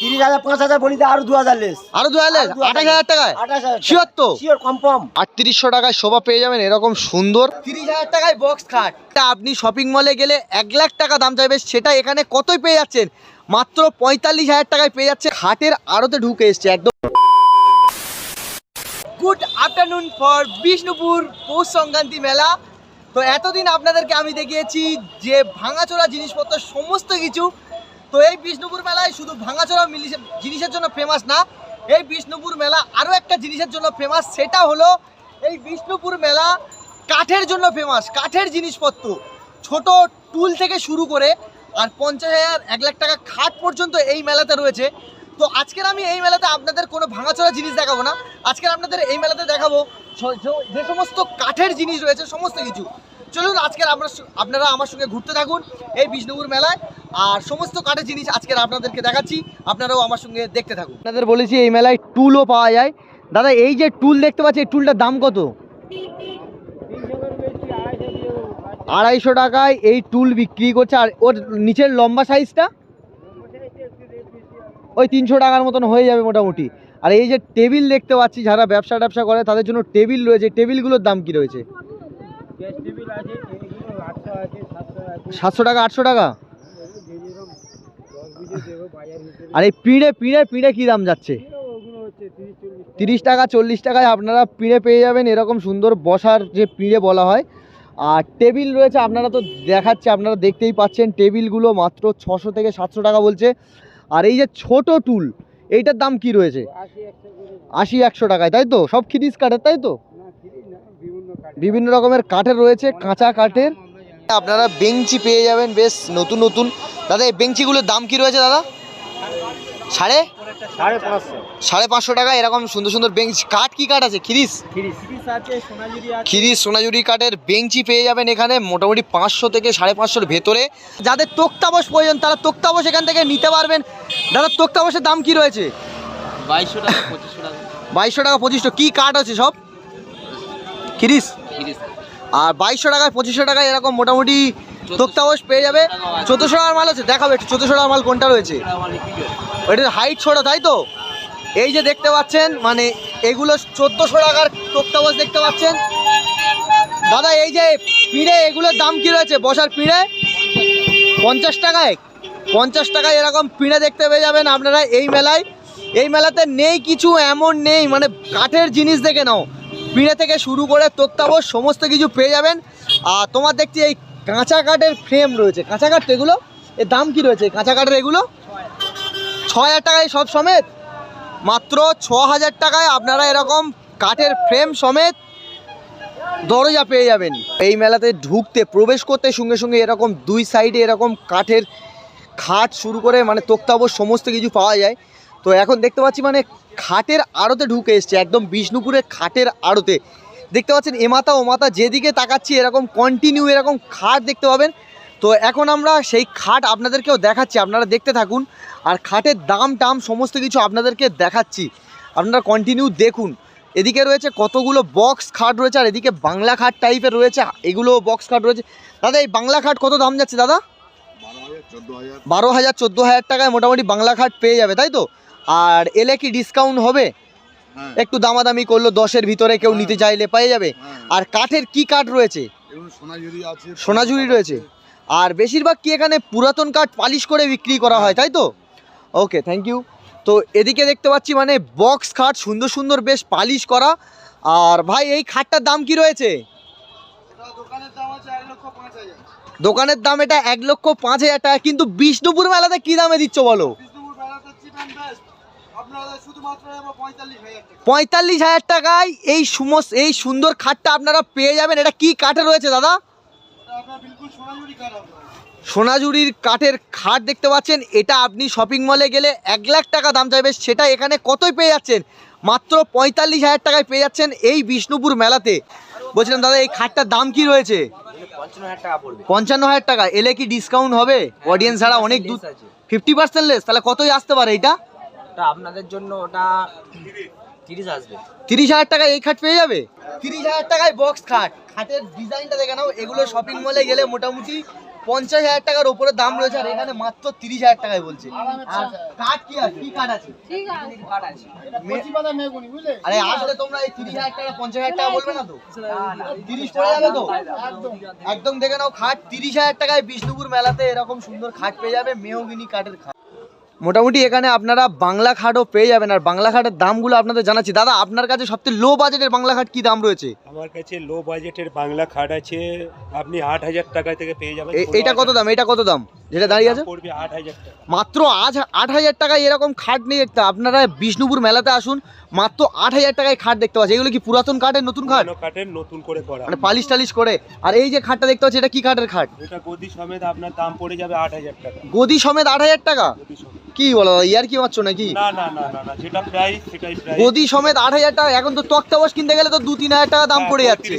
তিরিশ হাজার পাঁচ হাজার বলিতে আরও দু হাজার লেস। আরও দু হাজার আঠাশ হাজার টাকায়? আঠাশ হাজার শিওর তো শিওর কনফার্ম আটত্রিশশো টাকায় শোভা পেয়ে যাবেন এরকম সুন্দর। তিরিশ হাজার টাকায় বক্স খাট। আপনি শপিং মলে গেলে এক লাখ টাকা দাম চাইবে সেটা এখানে কতই পেয়ে যাচ্ছেন? মাত্র পঁয়তাল্লিশ হাজার টাকায় পেয়ে যাচ্ছে খাটের আড়তে ঢুকে এসছে একদম। Good afternoon for Bishnupur Poush Sankranti Mela তো এতদিন আপনাদেরকে আমি দেখিয়েছি যে ভাঙাচোরা জিনিসপত্র সমস্ত কিছু তো এই বিষ্ণুপুর মেলায় শুধু ভাঙাচোরা জিনিসের জন্য ফেমাস না, এই বিষ্ণুপুর মেলা আরও একটা জিনিসের জন্য ফেমাস সেটা হলো এই বিষ্ণুপুর মেলা কাঠের জন্য ফেমাস কাঠের জিনিসপত্র। ছোট টুল থেকে শুরু করে আর পঞ্চাশ হাজার এক লাখ টাকা খাট পর্যন্ত এই মেলাতে রয়েছে। তো আজকের আমি এই মেলাতে আপনাদের কোনো ভাঙাচোরা জিনিস দেখাবো না। আজকের আপনাদের এই মেলাতে দেখাবো যে সমস্ত কাঠের জিনিস রয়েছে, সমস্ত কিছু। চলুন, আজকের আমরা আপনারা আমার সঙ্গে ঘুরতে থাকুন এই বিষ্ণুপুর মেলায়। আর সমস্ত কাঠের জিনিস আজকের আপনাদেরকে দেখাচ্ছি, আপনারাও আমার সঙ্গে দেখতে থাকুন। আপনাদের বলেছি, এই মেলায় টুলও পাওয়া যায়। দাদা, এই যে টুল দেখতে পাচ্ছি, এই টুলটার দাম কত? আড়াইশো টাকায় এই টুল বিক্রি করছে, আর ওর নিচের লম্বা সাইজটা? ওই তিনশো টাকার মতন হয়ে যাবে মোটামুটি। আর এই যে টেবিল দেখতে পাচ্ছি, যারা ব্যবসা ট্যাবসা করে, তাদের জন্য টেবিল রয়েছে। টেবিলগুলোর দাম কি রয়েছে? সাতশো টাকা, আটশো টাকা? আর এই পিঁড়ে পিঁড়ে পিঁড়ে কী দাম যাচ্ছে? তিরিশ টাকা, চল্লিশ টাকায় আপনারা পিঁড়ে পেয়ে যাবেন, এরকম সুন্দর বসার যে পিঁড়ে বলা হয়। আর টেবিল রয়েছে, আপনারা তো দেখাচ্ছে, আপনারা দেখতেই পাচ্ছেন, টেবিলগুলো মাত্র ছশো থেকে সাতশো টাকা বলছে। আর এই যে ছোট টুল, এইটার দাম কি রয়েছে? আশি, একশো টাকায়, তাই তো? সব খিরিস কাঠের, তাই তো? বিভিন্ন রকমের কাঠের রয়েছে কাঁচা কাঠের। আপনারা বেঞ্চি পেয়ে যাবেন বেশ নতুন নতুন। দাদা এই বেঞ্চিগুলোর দাম কি রয়েছে দাদা? সাড়ে? সাড়ে পাঁচশো। সাড়ে পাঁচশো টাকা এরকম সুন্দর সুন্দর বেঞ্চ। কাঠ কি কাঠ আছে? খিরিস? খিরিস। সোনাঝুরি কাঠের বেঞ্চি পেয়ে যাবেন এখানে মোটামুটি পাঁচশো থেকে সাড়ে পাঁচশোর ভেতরে। যাদের তোক্তাবস প্রয়োজন তারা তোক্তাবস এখান থেকে নিতে পারবেন। দাদা তোক্তাবসের দাম কি রয়েছে? বাইশশো টাকা পঁচিশশো টাকা। বাইশশো টাকা পঁচিশশো। কী কাঠ আছে সব? খিরিস? আর বাইশশো টাকায় পঁচিশশো টাকায় এরকম মোটামুটি তোক্তাবস পেয়ে যাবে। চোদ্দোশো টাকার মাল আছে দেখাবে একটু চোদ্দোশো টাকার মাল কোনটা রয়েছে? ওইটা হাইট ছোট তাই তো? এই যে দেখতে পাচ্ছেন মানে এগুলো চোদ্দোশো টাকার তোক্তাবস দেখতে পাচ্ছেন। দাদা এই যে পিঁড়ে এগুলোর দাম কি রয়েছে? বসার পিঁড়ে? পঞ্চাশ টাকায়? পঞ্চাশ টাকায় এরকম পিঁড়ে দেখতে পেয়ে যাবেন আপনারা এই মেলায়। এই মেলাতে নেই কিছু এমন নেই মানে কাঠের জিনিস দেখে নাও। পিঁড়ে থেকে শুরু করে তোক্তাবস সমস্ত কিছু পেয়ে যাবেন। আর তোমার দেখছি এই কাঁচা কাঠের ফ্রেম রয়েছে। কাঁচা কাঠ তো এগুলো? এর দাম কি রয়েছে? কাঁচা কাঠের এগুলো? ছ হাজার টাকায় সব সমেত? মাত্র ছ হাজার টাকায় আপনারা এরকম কাঠের ফ্রেম সমেত দরজা পেয়ে যাবেন। এই মেলাতে ঢুকতে, প্রবেশ করতে সঙ্গে সঙ্গে এরকম দুই সাইডে এরকম কাঠের খাট শুরু করে মানে তোক্তাবস সমস্ত কিছু পাওয়া যায়। তো এখন দেখতে পাচ্ছি মানে খাটের আড়তে ঢুকে এসছে একদম বিষ্ণুপুরের খাটের আড়তে। দেখতে পাচ্ছেন এমাতা ও মাতা যেদিকে তাকাচ্ছি এরকম কন্টিনিউ এরকম খাট দেখতে পাবেন। তো এখন আমরা সেই খাট আপনাদেরকেও দেখাচ্ছি আপনারা দেখতে থাকুন। আর খাটের দাম টাম সমস্ত কিছু আপনাদেরকে দেখাচ্ছি। আপনারা কন্টিনিউ দেখুন। এদিকে রয়েছে কতগুলো বক্স খাট রয়েছে আর এদিকে বাংলা খাট টাইপের রয়েছে এগুলো বক্স খাট রয়েছে। দাদা এই বাংলা খাট কত দাম যাচ্ছে দাদা? বারো হাজার চোদ্দ হাজার টাকায় মোটামুটি বাংলা খাট পেয়ে যাবে তাই তো? আর এলে কি ডিসকাউন্ট হবে? হ্যাঁ। একটু দামাদামি করল দশের ভিতরে কেউ নিতে চাইলে পেয়ে যাবে। আর কাঠের কি কাঠ রয়েছে? সোনাঝুরি রয়েছে। আর বেশিরভাগ কি এখানে পুরাতন কাঠ পালিশ করে বিক্রি করা হয় তাই তো? ওকে থ্যাংক ইউ তো এদিকে দেখতে পাচ্ছি মানে বক্স খাট সুন্দর সুন্দর বেশ পালিশ করা। আর ভাই এই খাটটার দাম কি রয়েছে? দোকানের দাম এটা এক লক্ষ পাঁচ হাজার টাকা। কিন্তু বিষ্ণুপুর মেলাতে কি দামে দিচ্ছ বলো? পঁয়তাল্লিশ হাজার টাকায় এই সুমস এই সুন্দর খাটটা আপনারা পেয়ে যাবেন। এটা কি কাঠে রয়েছে দাদা? সোনাঝুরির কাঠের খাট দেখতে পাচ্ছেন। এটা আপনি শপিং মলে গেলে এক লাখ টাকা দাম চাইবে। সেটা এখানে কতই পেয়ে যাচ্ছেন? মাত্র পঁয়তাল্লিশ হাজার টাকায় পেয়ে যাচ্ছেন এই বিষ্ণুপুর মেলাতে। বলছিলাম দাদা এই খাটটার দাম কি রয়েছে? পঞ্চান্ন হাজার টাকা। পঞ্চান্ন হাজার টাকা এলে কি ডিসকাউন্ট হবে? অডিয়েন্স ছাড়া অনেক দূর ফিফটি পার্সেন্ট লেস তাহলে কতই আসতে পারে এটা ওটা আপনাদের জন্য ওটা তিরিশ আসবে। তিরিশ হাজার টাকায় এই খাট পেয়ে যাবে? তিরিশ হাজার টাকায় বক্স খাট। খাটের ডিজাইনটা দেখে নাও এগুলো শপিং মলে গেলে মোটামুটি পঞ্চাশ হাজার টাকার ওপরে দাম রয়েছে আর এখানে মাত্র তিরিশ হাজার টাকায় বলছে। আর কাঠ কি আছে কি কাঠ আছে? আরে আসলে তোমরা এই তিরিশ হাজার টাকা পঞ্চাশ হাজার টাকা বলবে না তো? তিরিশ পড়ে যাবে তো? একদম দেখে নাও খাট তিরিশ হাজার টাকায় বিষ্ণুপুর মেলাতে এরকম সুন্দর খাট পেয়ে যাবে মেহগিনি কাঠের খাট। মোটামুটি এখানে আপনারা বাংলা খাটও পেয়ে যাবেন আর বাংলা খাটের দামগুলো আপনাদের জানাচ্ছি। দাদা আপনার কাছে সবথেকে লো বাজেটের বাংলা খাট কি দাম রয়েছে? আমার কাছে লো বাজেটের বাংলা খাট আছে আপনি আট হাজার টাকা থেকে পেয়ে যাবেন। এ- এইটা কত দাম? এটা কত দাম? যেটা দাঁড়িয়ে আছে? পড়বে আট হাজার টাকা। মাত্র আজ আট হাজার টাকায় এরকম খাট নেই দেখতে আপনারা বিষ্ণুপুর মেলাতে আসুন মাত্র আট হাজার টাকায় খাট দেখতে পাচ্ছি। এগুলো কি পুরাতন কাঠের নতুন খাট? কাঠের নতুন করে করা। মানে পালিশ টালিশ করে। আর এই যে খাটটা দেখতে পাচ্ছি এটা কি কাঠের খাট? এটা গদি সমেত আপনার দাম পড়ে যাবে আট হাজার টাকা। গদি সমেত আট হাজার টাকা? গদি সমেত। কি বলো ইয়ার কি মারছো নাকি? না না না না না যেটা প্রাইস সেটাই প্রাইস গদি সমেত আট হাজার টাকা এখন তো তক্তা বস কিনতে গেলে তো দু তিন হাজার টাকা দাম পড়ে যাচ্ছে।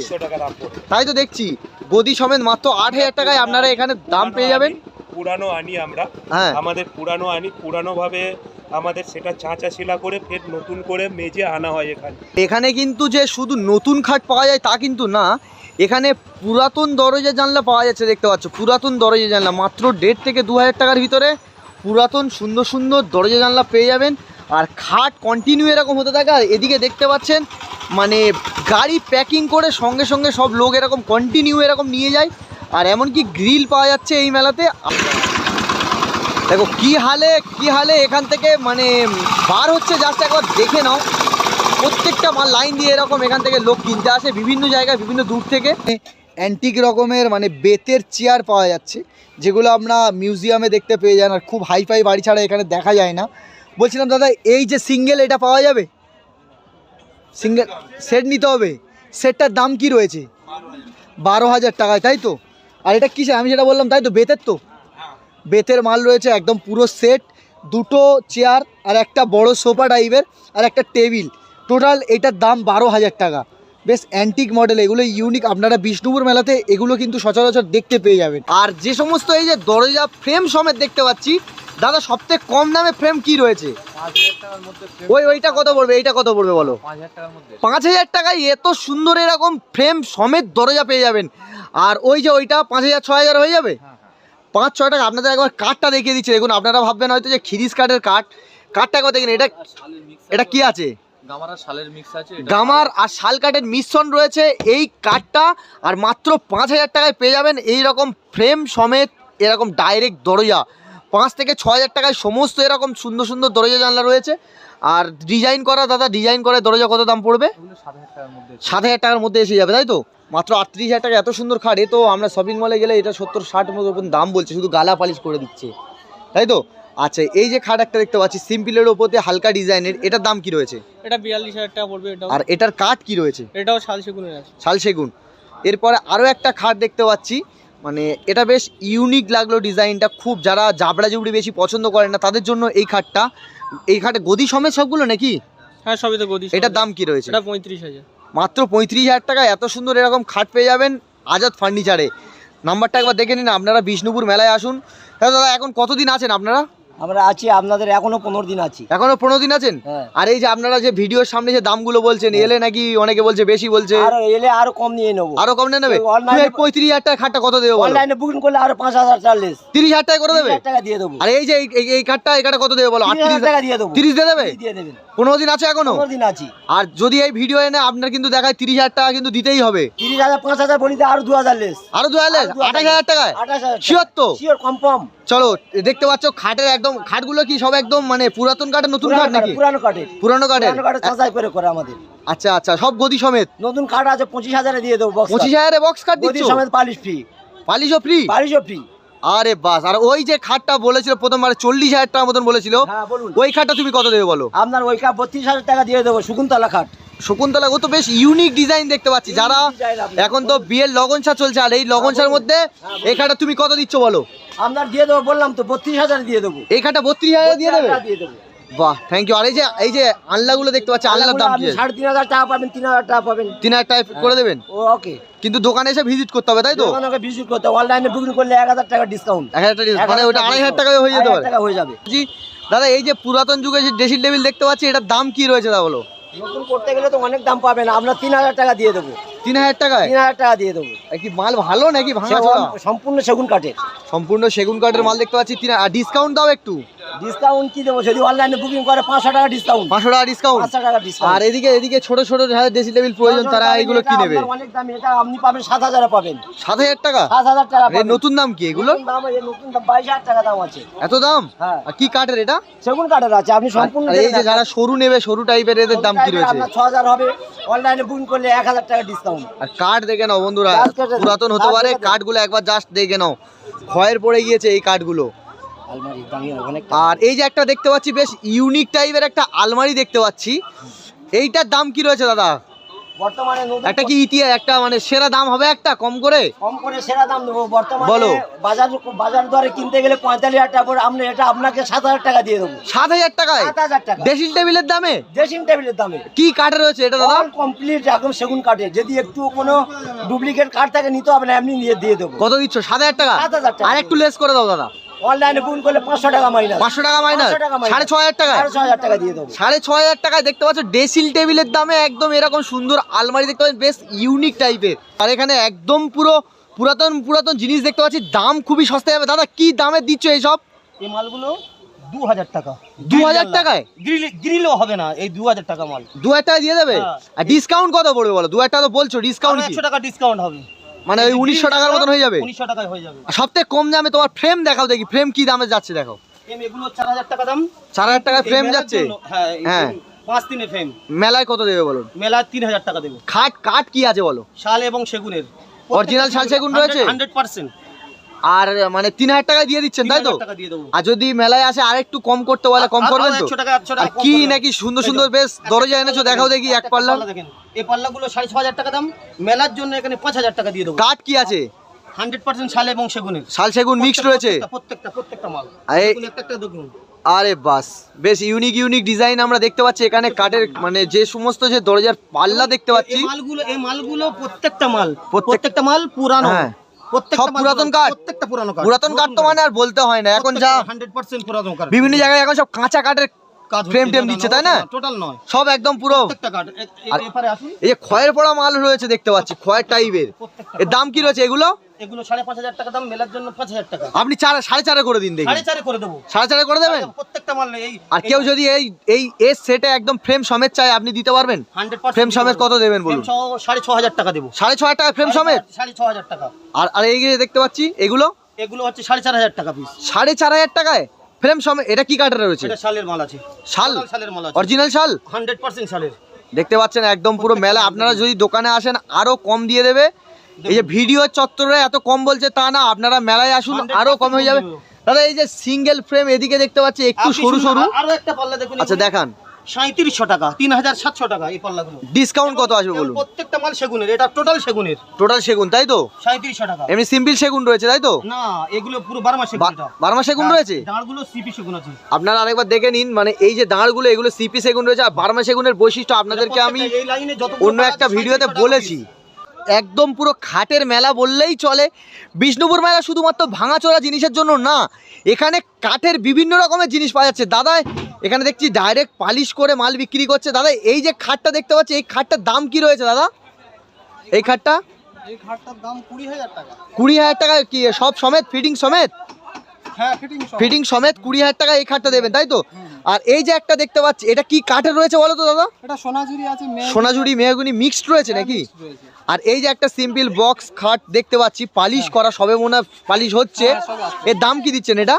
তাই তো দেখছি। গদি সমেত মাত্র আট হাজার টাকায় আপনারা এখানে দাম পেয়ে যাবেন। পুরানো আনি আমরা। হ্যাঁ। আমাদের পুরানো আনি পুরানো ভাবে আমাদের সেটা চাঁচা শিলা করে ফের নতুন করে মেজে আনা হয় এখানে। এখানে কিন্তু যে শুধু নতুন খাট পাওয়া যায় তা কিন্তু না এখানে পুরাতন দরজা জানলা পাওয়া যাচ্ছে দেখতে পাচ্ছ পুরাতন দরজা জানলা মাত্র দেড় থেকে দু হাজার টাকার ভিতরে পুরাতন সুন্দর সুন্দর দরজা জানলা পেয়ে যাবেন। আর খাট কন্টিনিউ এরকম হতে থাকে, আর এদিকে দেখতে পাচ্ছেন মানে গাড়ি প্যাকিং করে সঙ্গে সঙ্গে সব লোক এরকম কন্টিনিউ এরকম নিয়ে যায়। আর এমনকি গ্রিল পাওয়া যাচ্ছে এই মেলাতে। দেখো কি হালে কি হালে এখান থেকে মানে বার হচ্ছে জাস্ট একবার দেখে নাও। প্রত্যেকটা মাল লাইন দিয়ে এরকম এখান থেকে লোক কিনতে আসে, বিভিন্ন জায়গায়, বিভিন্ন দূর থেকে। অ্যান্টিক রকমের মানে বেতের চেয়ার পাওয়া যাচ্ছে, যেগুলো আমরা মিউজিয়ামে দেখতে পেয়ে যান আর খুব হাই ফাই বাড়ি ছাড়া এখানে দেখা যায় না। বলছিলাম, দাদা, এই যে সিঙ্গেল এটা পাওয়া যাবে? সিঙ্গেল সেট নিতে হবে। সেটটার দাম কি রয়েছে? বারো হাজার টাকায়, তাই তো? আর এটা কিসে? আমি যেটা বললাম, তাই তো? বেতের তো? বেতের মাল রয়েছে একদম পুরো সেট দুটো চেয়ার আর একটা বড় সোফা টাইপের আর একটা টেবিল টোটাল এটার দাম বারো হাজার টাকা। বেশ অ্যান্টিক মডেল এগুলো ইউনিক আপনারা বিষ্ণুপুর মেলাতে এগুলো কিন্তু সচরাচর দেখতে পেয়ে যাবেন। আর যে সমস্ত এই যে দরজা ফ্রেম সমেত দেখতে পাচ্ছি, দাদা, সবথেকে কম দামে ফ্রেম কি রয়েছে? ওই, ওইটা কত পড়বে? এইটা কত পড়বে বলো? পাঁচ হাজার টাকায় এত সুন্দর এরকম ফ্রেম সমেত দরজা পেয়ে যাবেন। আর ওই যে ওইটা পাঁচ হাজার ছ হাজার হয়ে যাবে? পাঁচ, ছয় টাকা। আপনাদের একবার কাঠটা দেখিয়ে দিচ্ছি। দেখুন, আপনারা ভাববেন হয়তো যে খিরিস কাঠের কাঠ কাঠটা একবার দেখেন এটা এটা কি আছে? গামার আর শালের মিক্স আছে এটা- গামার আর শাল কাঠের মিশ্রণ রয়েছে। এই কাঠটা আর মাত্র পাঁচ হাজার টাকায় পেয়ে যাবেন এই রকম ফ্রেম সমেত এরকম ডাইরেক্ট দরজা। পাঁচ থেকে ছ হাজার টাকায় সমস্ত এরকম সুন্দর সুন্দর দরজা জানলা রয়েছে। আর ডিজাইন করা দাদা ডিজাইন করা দরজা কত দাম পড়বে? সাত হাজার টাকার মধ্যে সাত হাজার টাকার মধ্যে এসে যাবে তাই তো? মাত্র আটত্রিশ হাজার টাকা এত সুন্দর খাট এ তো আমরা শপিং মলে গেলে এটা সত্তর ষাট মতো দাম বলছে শুধু গালা পালিশ করে দিচ্ছে। তাই তো? আচ্ছা এই যে খাট একটা দেখতে পাচ্ছি সিম্পলের ওপর দিয়ে হালকা ডিজাইনের এটার দাম কি রয়েছে? এটা বিয়াল্লিশ হাজার টাকা পড়বে এটাও। আর এটার কাঠ কি রয়েছে? এটাও শাল সেগুনের আছে। শাল সেগুন। এরপরে আরও একটা খাট দেখতে পাচ্ছি মানে এটা বেশ ইউনিক লাগল ডিজাইনটা। খুব যারা জাবড়া জুবড়ি বেশি পছন্দ করে না তাদের জন্য এই খাটটা এই খাটে গদি সমেত সবগুলো নাকি? হ্যাঁ সবই তো গদি এটার দাম কি রয়েছে? এটা পঁয়ত্রিশ হাজার। মাত্র পঁয়ত্রিশ হাজার টাকা এত সুন্দর এরকম খাট পেয়ে যাবেন আজাদ ফার্নিচারে। নাম্বারটা একবার দেখে নিন আপনারা বিষ্ণুপুর মেলায় আসুন। হ্যাঁ দাদা এখন কতদিন আছেন আপনারা? আমরা আছি আপনাদের এখনও পনেরো দিন আছি। এখনও পনেরো দিন আছেন? হ্যাঁ। আর এই যে আপনারা যে ভিডিওর সামনে যে দামগুলো বলছেন এলে নাকি অনেকে বলছে বেশি বলছে? আরও এলে আরও কম নিয়ে নেব। আরও কম নিয়ে নেবে? পঁয়ত্রিশ হাজার টাকা খাটটা কত দেবে অনলাইনে বুকিং করলে আরও পাঁচ হাজার চার্জেস তিরিশ হাজার টাকা করে দেবে? টাকা দিয়ে দেবো। আর এই যে এই- এই- এই কত দেবে বলো? তিরিশ আটত্রিশ টাকা দিয়ে দেবো। তিরিশ দিয়ে দেবে? দিয়ে দেবেন পনেরো দিন আছে এখনও? পনেরো দিন আছি। আর যদি এই ভিডিও এনে আপনার কিন্তু দেখায় তিরিশ হাজার টাকা কিন্তু দিতেই হবে। তিরিশ হাজার পাঁচ হাজার বলিতে আরও দু হাজার লেস। আরও দু হাজার লেস? আঠাশ হাজার টাকায়? আঠাশ হাজার শিওর তো? শিওর কনফার্ম চলো দেখতে পাচ্ছ খাটের একদম খাটগুলো কি সব একদম মানে পুরাতন কাঠের নতুন কাঠ নাকি? পুরানো কাঠের। পুরানো কাঠের? কাঠের ছাঁচাই করে করে আমাদের। আচ্ছা আচ্ছা সব গদি সমেত? নতুন কাঠ আছে পঁচিশ হাজারে দিয়ে দেবো বক্স পঁচিশ হাজারে বক্স কাঠ গদি দিচ্ছ? সমেত পালিশ ফ্রি পালিশও ফ্রি পালিশও ফ্রি আরে বাস আর ওই যে খাটটা বলেছিল প্রথমবার চল্লিশ হাজার টাকা মতন বলেছিল হ্যাঁ বলুন। ওই খাটটা তুমি কত দেবে বলো? আপনার ওই বত্রিশ হাজার টাকা দিয়ে দেবো শকুন্তলা খাট। শকুন্তলা তো বেশ ইউনিক ডিজাইন দেখতে পাচ্ছি। যারা এখন তো বিয়ের লগনসা চলছে। আর এই লগনসার মধ্যে এই খাটটা তুমি কত দিচ্ছ বলো? আপনার দিয়ে দেবো বললাম তো বত্রিশ হাজার দিয়ে দেবো। এই খাটটা বত্রিশ হাজার দিয়ে দেবে? টাকা বাহ থ্যাংক ইউ আর এই যে এই যে আনলাগুলো দেখতে পাচ্ছি আনলার দাম কি? সাড়ে তিন হাজার টাকা পাবেন তিন হাজার টাকা পাবেন। তিন হাজার টাকা করে দেবেন? ওকে। কিন্তু দোকানে এসে ভিজিট করতে হবে তাই তো? দোকানকে ভিজিট করতে হবে অনলাইনে বুকিং করলে এক হাজার টাকা ডিসকাউন্ট এক হাজার টাকা মানে ওটা আড়াই হাজার টাকায় হয়ে যেতে পারে। হয়ে যাবে। জি দাদা এই যে পুরাতন যুগে যে ড্রেসিং টেবিল দেখতে পাচ্ছি এটার দাম কি রয়েছে তা বলো? নতুন করতে গেলে তো অনেক দাম পাবেন আপনার তিন হাজার টাকা দিয়ে দেবো। তিন হাজার টাকা তিন হাজার টাকা দিয়ে দেবো। আর কি মাল ভালো নাকি ভাঙা সম্পূর্ণ সেগুন কাঠের। সম্পূর্ণ সেগুন কাঠের মাল দেখতে পাচ্ছি। তিন ডিসকাউন্ট দাও একটু। ডিসকাউন্ট কি দেবো? যদি অনলাইনে বুকিং করে পাঁচশো টাকা ডিসকাউন্ট পাঁচশো টাকা ডিসকাউন্ট পাঁচশো টাকা আর এদিকে এদিকে ছোট ছোট যাদের ডেসি লেভেল প্রয়োজন তারা এইগুলো কি নেবে? অনেক দামি। এটা আপনি পাবেন সাত হাজারে পাবেন। সাত হাজার টাকা? সাত হাজার টাকা এর নতুন দাম কি এগুলো? নতুন দাম নতুন দাম বাইশ হাজার টাকা দাম আছে। এত দাম? হ্যাঁ। কি কাঠের এটা? সেগুন কাঠের আছে আপনি সম্পূর্ণ এই যে যারা সরু নেবে সরু টাইপের এদের দাম কি রয়েছে? ছ হাজার হবে। অনলাইনে বুকিং করলে এক হাজার টাকা ডিসকাউন্ট আর কাঠ দেখে নাও বন্ধুরা পুরাতন হতে পারে। কাঠগুলো একবার জাস্ট দেখে নাও। ক্ষয়ের পড়ে গিয়েছে এই কাঠগুলো। আর এই যে একটা দেখতে পাচ্ছি বেশ ইউনিক টাইপের একটা আলমারি দেখতে পাচ্ছি। এইটার দাম কি রয়েছে দাদা? বর্তমানে একটা কি ইতিহাস একটা মানে সেরা দাম হবে একটা কম করে? কম করে সেরা দাম দেবো। বর্তমানে বলো। বাজার বাজার দরে কিনতে গেলে পঁয়তাল্লিশ হাজার টাকা আপনি এটা আপনাকে সাত হাজার টাকা দিয়ে দেবো। সাত হাজার টাকায়? সাত হাজার টাকা। ড্রেসিং টেবিলের দামে? ড্রেসিং টেবিলের দামে। কি কাঠের রয়েছে এটা দাদা? কমপ্লিট একদম সেগুন কাঠে যদি একটু কোনো ডুপ্লিকেট কাঠ থাকে নিতে হবে না এমনি নিয়ে দিয়ে দেবো। কত দিচ্ছ? সাত হাজার টাকা? সাত হাজার টাকা। আর একটু লেস করে দাও দাদা। অনলাইনে বুকিং করলে পাঁচশো টাকা মাইনাস পাঁচশো টাকা মাইনাস টাকা। সাড়ে ছ হাজার টাকায়। সাড়ে ছ হাজার টাকা দিয়ে দেবো। সাড়ে ছ হাজার টাকায় দেখতে পাচ্ছ ড্রেসিং টেবিলের দামে একদম এরকম সুন্দর আলমারি দেখতে পাচ্ছি বেশ ইউনিক টাইপের আর এখানে একদম পুরো পুরাতন পুরাতন জিনিস দেখতে পাচ্ছি দাম খুবই সস্তায় যাবে দাদা কি দামে দিচ্ছ এইসব এই মালগুলো দু হাজার টাকা দু হাজার টাকায়? গ্রিল গ্রিলও হবে না এই দু হাজার টাকা মাল। দু হাজার টাকা দিয়ে দেবে? হ্যাঁ। আর ডিসকাউন্ট কত পড়বে বলো? দু হাজার টাকা তো বলছো ডিসকাউন্ট একশো টাকা ডিসকাউন্ট হবে। মানে ওই উনিশশো টাকার মতন হয়ে যাবে। উনিশশো টাকায় হয়ে যাবে। সব থেকে কম দামে তোমার ফ্রেম দেখাও দেখি ফ্রেম কি দামে যাচ্ছে দেখো। এগুলো চার হাজার টাকা দাম। চার হাজার টাকায় ফ্রেম যাচ্ছে? হ্যাঁ হ্যাঁ। পাঁচ দিনে ফ্রেম মেলায় কত দেবে বলো মেলায় তিন হাজার টাকা দেবে। খাট কাঠ কি আছে বলো? শাল এবং সেগুনের। অরিজিনাল শাল সেগুন রয়েছে? হান্ড্রেড পার্সেন্ট আর মানে তিন হাজার টাকায় দিয়ে দিচ্ছেন তাই তো? টাকা আর যদি মেলায় আসে আরেকটু কম করতে বলে কম আর- করবেন তো? 100 টাকা, 100 টাকা আর কি নাকি সুন্দর সুন্দর বেশ? দরজা এনেছো দেখাও দেখি এক পাল্লা। দেখেন। এই পাল্লাগুলো সাড়ে ছ হাজার টাকা দাম। মেলার জন্য এখানে পাঁচ হাজার টাকা দিয়ে দেবো। কাঠ কি আছে? হান্ড্রেড পার্সেন্ট শাল এবং সেগুনের। শাল সেগুন মিক্সড রয়েছে? প্রত্যেকটা- প্রত্যেকটা প্রত্যেকটা মাল। আর একটা একটা দেখুন। আরে বাস বেশ ইউনিক ইউনিক ডিজাইন আমরা দেখতে পাচ্ছি এখানে কাঠের মানে যে সমস্ত যে দরজার পাল্লা দেখতে পাচ্ছি। এই মালগুলো এই মালগুলো প্রত্যেকটা মাল। প্রত্যেকটা মাল পুরানো। হ্যাঁ। পুরাতন কাঠ? প্রত্যেকটা পুরানো কাঠ। পুরাতন কাঠ তো মানে আর বলতে হয় না। এখন যা হান্ড্রেড পার্সেন্ট পুরাতন কাঠ। বিভিন্ন জায়গায় এখন সব কাঁচা কাঠের frame টেম দিচ্ছে, তাই না? টোটাল নয়। সব একদম পুরো এই যে খয়ের পড়া মাল রয়েছে দেখতে পাচ্ছি খয়ের টাইপের এর দাম কি রয়েছে এগুলো? এগুলো সাড়ে পাঁচ হাজার টাকা দাম মেলার জন্য পাঁচ হাজার টাকা। আপনি চার সাড়ে চারে করে দিন দেখি। সাড়ে করে দেবো। সাড়ে চারে করে দেবেন? প্রত্যেকটা মাল এই আর কেউ যদি এই এই এস সেটে একদম ফ্রেম সমেত চায় আপনি দিতে পারবেন? ফ্রেম সমেত কত দেবেন বলুন? সাড়ে ছ হাজার টাকা দেবো। সাড়ে ছ হাজার টাকা ফ্রেম সমেত? সাড়ে ছ হাজার টাকা। আর আর এই দেখতে পাচ্ছি এগুলো? এগুলো হচ্ছে সাড়ে চার হাজার টাকা পিস সাড়ে চার হাজার টাকায়? ফ্রেম সম এটা কি কাটা রয়েছে? এটা শালের মাল আছে। শাল? শালের মাল আছে। অরিজিনাল শাল? হান্ড্রেড পার্সেন্ট শালের। দেখতে পাচ্ছেন একদম পুরো মেলা। আপনারা যদি দোকানে আসেন আরও কম দিয়ে দেবে। এই যে ভিডিও চত্বরে এত কম বলছে তা না আপনারা মেলায় আসুন 100% আরও কম হয়ে যাবে। দাদা এই যে সিঙ্গেল ফ্রেম এদিকে দেখতে পাচ্ছি একটু সরু সরু। আরও একটা পাল্লা দেখুন আচ্ছা দেখান। সাঁত্রিশশো টাকা তিন হাজার সাতশো টাকা এই পাল্লাগুলো। ডিসকাউন্ট কত আসবে বলুন? প্রত্যেকটা মাল সেগুনের এটা টোটাল সেগুনের। টোটাল সেগুন তাই তো? সাঁত্রিশশো টাকা। এমনি সিম্পল সেগুন রয়েছে তাই তো? না এগুলো পুরো বারো মাস সেগুন। বারো মাস সেগুন রয়েছে? দাঁড়গুলো সিপি সেগুন আছে। আপনারা আরেকবার দেখে নিন মানে এই যে দাঁড়গুলো এগুলো সিপি সেগুন রয়েছে আর বার্মা সেগুনের বৈশিষ্ট্য আপনাদেরকে আমি অন্য একটা ভিডিওতে বলেছি। একদম পুরো খাটের মেলা বললেই চলে। বিষ্ণুপুর মেলা শুধুমাত্র ভাঙাচোরা জিনিসের জন্য না এখানে কাঠের বিভিন্ন রকমের জিনিস পাওয়া যাচ্ছে। দাদা এখানে দেখছি ডাইরেক্ট পালিশ করে মাল বিক্রি করছে। দাদা এই যে খাটটা দেখতে পাচ্ছি এই খাটটার দাম কি রয়েছে দাদা? এই খাটটা? কুড়ি হাজার টাকা। কি সব সমেত? ফিটিং সমেত? হ্যাঁ ফিটিং ফিটিং সমেত কুড়ি হাজার টাকা এই খাটটা দেবেন তাই তো? আর এই যে একটা দেখতে পাচ্ছি এটা কি কাঠের রয়েছে বলো তো দাদা? এটা সোনাঝুরি আছে সোনাঝুরি মেহগুনি মিক্সড রয়েছে নাকি? রয়েছে। আর এই যে একটা সিম্পল বক্স খাট দেখতে পাচ্ছি পালিশ করা সবে মনে পালিশ হচ্ছে। হ্যাঁ। এর দাম কি দিচ্ছেন এটা?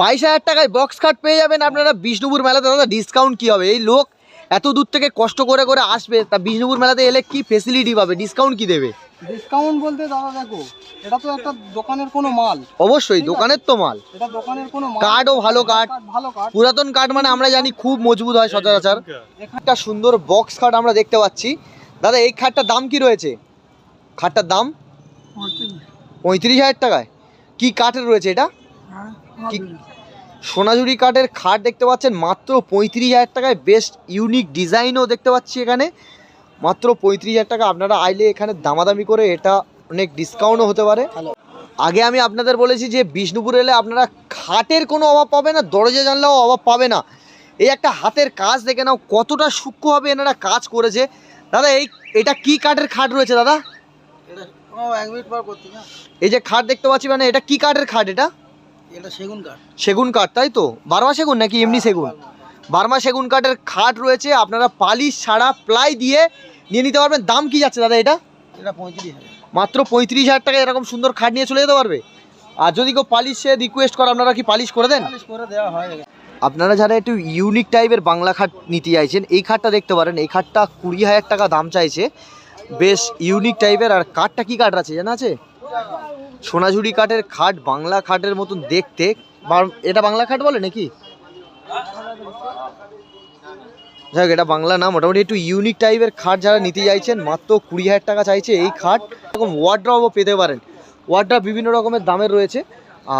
বাইশ হাজার টাকায় বক্স খাট পেয়ে যাবেন আপনারা বিষ্ণুপুর মেলাতে। দাদা ডিসকাউন্ট কি হবে? এই লোক এত দূর থেকে কষ্ট করে করে আসবে তা বিষ্ণুপুর মেলাতে এলে কি ফেসিলিটি পাবে? ডিসকাউন্ট কি দেবে? ডিসকাউন্ট বলতে দাদা দেখো এটা তো একটা দোকানের কোনো মাল। অবশ্যই দোকানের তো মাল। এটা দোকানের কোনো মাল। কাঠও ভালো কাঠ ভালো কাঠ পুরাতন কাঠ মানে আমরা জানি খুব মজবুত হয় সচরাচর। একটা সুন্দর বক্স খাট আমরা দেখতে পাচ্ছি। দাদা এই খাটটার দাম কি রয়েছে? খাটটার দাম? পঁয়ত্রিশ হাজার টাকায়। কি কাঠের রয়েছে এটা? কি সোনাঝুরি কাঠের খাট দেখতে পাচ্ছেন মাত্র পঁয়ত্রিশ হাজার টাকায়। বেস্ট ইউনিক ডিজাইনও দেখতে পাচ্ছি এখানে। মাত্র পঁয়ত্রিশ হাজার টাকা। আপনারা আইলে এখানে দামাদামি করে এটা অনেক ডিসকাউন্টও হতে পারে। আগে আমি আপনাদের বলেছি যে বিষ্ণুপুর এলে আপনারা খাটের কোনো অভাব পাবে না দরজা জানলাও অভাব পাবে না। এই একটা হাতের কাজ দেখে নাও কতটা সূক্ষ্মভাবে এনারা কাজ করেছে। দাদা এই এটা কি কাঠের খাট রয়েছে দাদা? না এই যে খাট দেখতে পাচ্ছি মানে এটা কি কাঠের খাট এটা? এটা সেগুন কাঠ। সেগুন কাঠ তাই তো? বারমা সেগুন নাকি এমনি সেগুন? বারমা সেগুন কাঠের খাট রয়েছে আপনারা পালিশ ছাড়া প্লাই দিয়ে নিয়ে নিতে পারবেন। দাম কি যাচ্ছে দাদা এটা? এটা পঁয়ত্রিশ মাত্র পঁয়ত্রিশ হাজার টাকা এরকম সুন্দর খাট নিয়ে চলে যেতে পারবে? আর যদি কেউ পালিশে রিকোয়েস্ট করে আপনারা কি পালিশ করে দেন? চল্লিশ করে দেওয়া হয়। আপনারা যারা একটু ইউনিক টাইপের বাংলা খাট নিতে চাইছেন, এই খাটটা দেখতে পারেন। এই খাটটা কুড়ি হাজার টাকা দাম চাইছে। বেশ ইউনিক টাইপের আর কাঠটা কি কাঠ আছে, জানা আছে? সোনাঝুরি কাঠের খাট, বাংলা খাটের মতন দেখতে। এটা বাংলা খাট বলে নাকি? যাই এটা বাংলা না, মোটামুটি একটু ইউনিক টাইপের খাট যারা নিতে চাইছেন, মাত্র কুড়ি হাজার টাকা চাইছে এই খাট। এরকম ওয়ার্ড্রবও পেতে পারেন। ওয়ার্ড্রব বিভিন্ন রকমের দামের রয়েছে।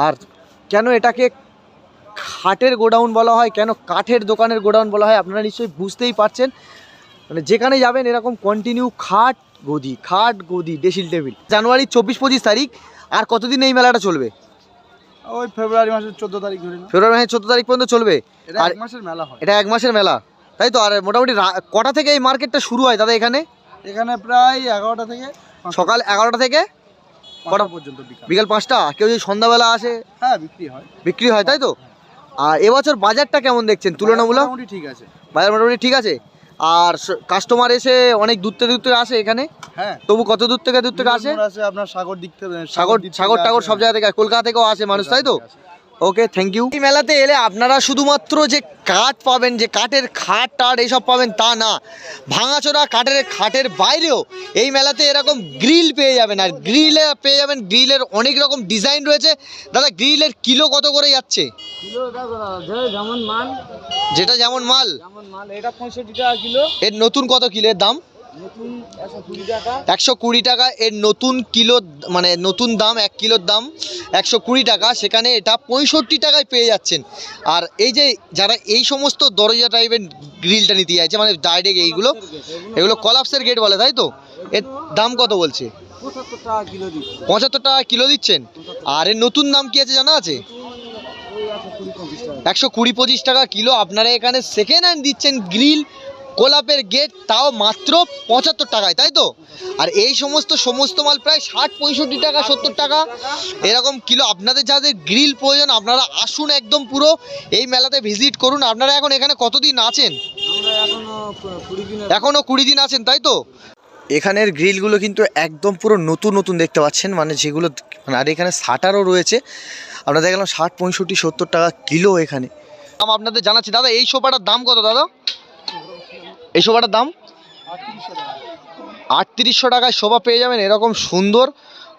আর কেন এটাকে খাটের গোডাউন বলা হয় কেন কাঠের দোকানের গোডাউন বলা হয় আপনারা নিশ্চয়ই বুঝতেই পারছেন। মানে যেখানে যাবেন এরকম কন্টিনিউ খাট গদি খাট গদি ডেসিল টেবিল জানুয়ারি চব্বিশ পঁচিশ তারিখ আর কতদিন এই মেলাটা চলবে? ওই ফেব্রুয়ারি মাসের চোদ্দ তারিখ ধরে ফেব্রুয়ারি মাসের চোদ্দ তারিখ পর্যন্ত চলবে। আর এক মাসের মেলা হয়। এটা এক মাসের মেলা। তাই তো আর মোটামুটি কটা থেকে এই মার্কেটটা শুরু হয় দাদা এখানে? এখানে প্রায় এগারোটা থেকে সকাল এগারোটা থেকে কটা পর্যন্ত বিকাল। বিকাল পাঁচটা? কেউ যদি সন্ধ্যাবেলা আসে? হ্যাঁ বিক্রি হয়। বিক্রি হয় তাই তো? আর এবছর বাজারটা কেমন দেখছেন? তুলনামূলক? ঠিক আছে। বাজার মোটামুটি ঠিক আছে? আর কাস্টমার এসে অনেক দূর থেকে দূর থেকে আসে এখানে? হ্যাঁ। তবু কত দূর থেকে দূর থেকে আসে? আপনার সাগর দিক থেকে সাগর সাগর টাগর সব জায়গা থেকে কলকাতা থেকেও আসে মানুষ তাই তো। ওকে থ্যাংক ইউ এই মেলাতে এলে আপনারা শুধুমাত্র যে কাঠ পাবেন যে কাঠের খাট টাট এইসব পাবেন তা না। ভাঙাচোরা কাঠের খাটের বাইরেও এই মেলাতে এরকম গ্রিল পেয়ে যাবেন। আর গ্রিলে পেয়ে যাবেন গ্রিলের অনেক রকম ডিজাইন রয়েছে। দাদা গ্রিলের কিলো কত করে যাচ্ছে? যেমন মাল। যেটা যেমন মাল। মাল এটা পঁয়ষট্টি টাকা কিলো এর নতুন কত কিলো এর দাম? একশো কুড়ি টাকা, এর নতুন কিলো মানে নতুন দাম, এক কিলোর দাম একশো কুড়ি টাকা, সেখানে এটা পঁয়ষট্টি টাকায় পেয়ে যাচ্ছেন। আর এই যে যারা এই সমস্ত দরজা টাইপের গ্রিলটা নিতে চাইছে মানে ডাইরেক্ট এইগুলো, এগুলো কলাপসের গেট বলে, তাই তো? এর দাম কত বলছে? পঁচাত্তর টাকা কিলো দিচ্ছেন। আর এর নতুন দাম কি আছে, জানা আছে? একশো কুড়ি পঁচিশ টাকা কিলো। আপনারা এখানে সেকেন্ড হ্যান্ড দিচ্ছেন গ্রিল কোলাপের গেট তাও মাত্র পঁচাত্তর টাকায়, তাই তো? আর এই সমস্ত সমস্ত মাল প্রায় ষাট, পঁয়ষট্টি টাকা, সত্তর টাকা। এরকম কিলো, আপনাদের যাদের গ্রিল প্রয়োজন, আপনারা আসুন একদম পুরো এই মেলাতে ভিজিট করুন। আপনারা এখন এখানে কতদিন আছেন? এখনও কুড়ি দিন আছেন, তাই তো? এখানের গ্রিলগুলো কিন্তু একদম পুরো নতুন নতুন দেখতে পাচ্ছেন। মানে যেগুলো মানে আর এখানে শাটারও রয়েছে। আমরা দেখলাম ষাট, পঁয়ষট্টি, সত্তর টাকা কিলো এখানে। আপনাদের জানাচ্ছি। দাদা, এই সোফাটার দাম কত, দাদা? এই সোফাটার দাম? আটত্রিশশো টাকায়। সোফা পেয়ে যাবেন, এরকম সুন্দর।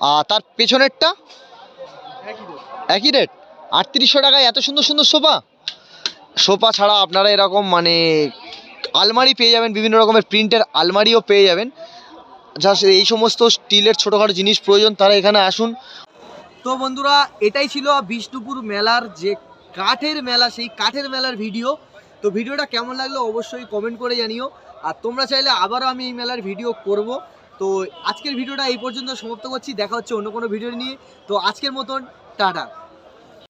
আর তার পেছনেরটা? একই রেট। আটত্রিশশো টাকায় এত সুন্দর সুন্দর সোফা সোফা ছাড়া আপনারা এরকম মানে আলমারি পেয়ে যাবেন, বিভিন্ন রকমের প্রিন্টের আলমারিও পেয়ে যাবেন। যা এই সমস্ত স্টিলের ছোটোখাটো জিনিস প্রয়োজন, তারা এখানে আসুন। তো বন্ধুরা, এটাই ছিল বিষ্ণুপুর মেলার যে কাঠের মেলা, সেই কাঠের মেলার ভিডিও তো ভিডিওটা কেমন লাগল অবশ্যই কমেন্ট করে জানিও। আর তোমরা চাইলে আবারও আমি এই মেলার ভিডিও করব। তো আজকের ভিডিওটা এই পর্যন্ত সমাপ্ত করছি। দেখা হচ্ছে অন্য কোনো ভিডিও নিয়ে। তো আজকের মতন, টাটা।